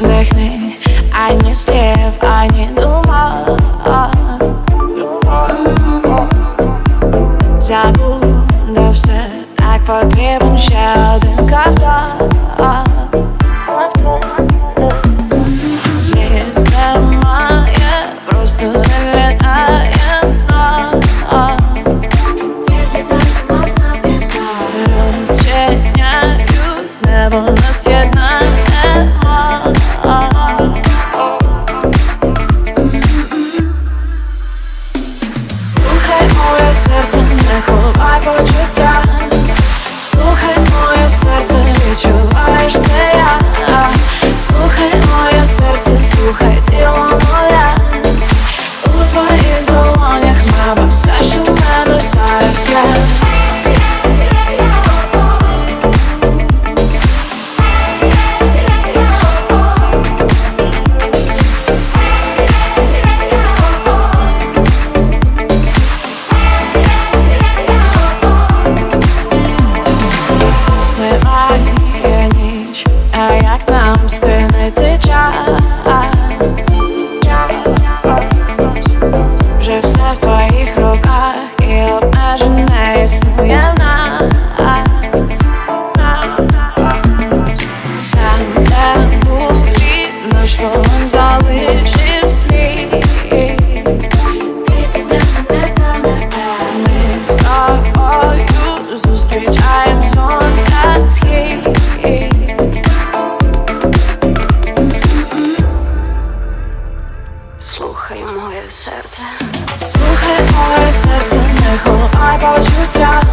Дихни, ані слів, ані думок Забуде все, так серце, не ховай почуття, слухай моє серце, відчуваєш це я, слухай моє серце, слухай. вже все в твоїх руках і обмежень існує. моє серце. Слухай моє серце, не ховай почуття.